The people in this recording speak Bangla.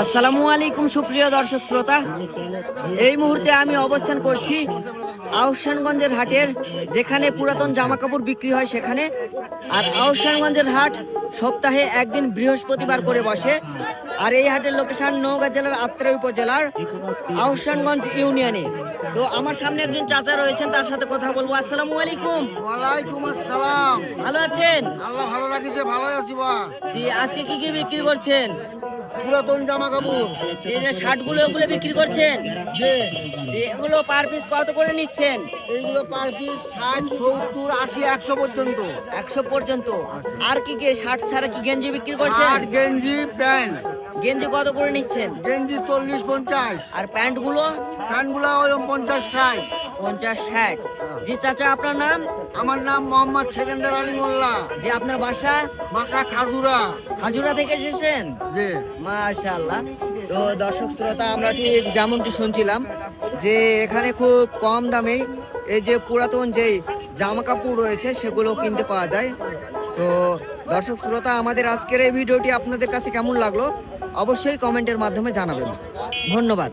আসসালামু আলাইকুম সুপ্রিয় দর্শক শ্রোতা। এই মুহূর্তে আমি অবস্থান করছি আহসানগঞ্জের হাটের যেখানে পুরাতন জামা কাপড় বিক্রি হয় সেখানে। আর আহসানগঞ্জের হাট সপ্তাহে একদিন বৃহস্পতিবার করে বসে। আর এই হাটের লোকেশন নওগাঁ জেলার আত্রাই উপজেলার আহসানগঞ্জ ইউনিয়নে। তো আমার সামনে একজন চাচা রয়েছেন তার সাথে কথা বলব। আসসালামু আলাইকুম। ওয়ালাইকুম আসসালাম। ভালো আছেন? আল্লাহ ভালো রাখিছে ভালো আছি বা জি আজকে কি কি বিক্রি করছেন? পুরাতন জামা কাপড় যে যে শার্টগুলো ওগুলো বিক্রি করছেন? যে এগুলো পার পিস কত করে নিচ্ছেন? এইগুলো পার পিস ষাট সত্তর আশি একশো পর্যন্ত। একশো পর্যন্ত। আর কি কি শার্ট ছাড়া কি গেঞ্জি বিক্রি করছেন? শার্ট গেঞ্জি প্যান্ট। গেঞ্জি কত করে নিচ্ছেন? গেঞ্জি চল্লিশ পঞ্চাশ। আর প্যান্টগুলো প্যান্টগুলো ওই পঞ্চাশ ষাট। পঞ্চাশ ষাট। জি চাচা আপনার নাম? আমার নাম মোহাম্মদ সেকেন্দার আলী মোল্লা। যে আপনার বাসা? বাসা খাজুরা। খাজুরা থেকে এসেছেন? যে মাশাআল্লাহ। তো দর্শক শ্রোতা, আমরা ঠিক যেমনটি শুনছিলাম যে এখানে খুব কম দামে এই যে পুরাতন যেই জামা কাপড় রয়েছে, সেগুলো কিনতে পাওয়া যায়। তো দর্শক শ্রোতা, আমাদের আজকের এই ভিডিওটি আপনাদের কাছে কেমন লাগল? অবশ্যই কমেন্টের মাধ্যমে জানাবেন। ধন্যবাদ।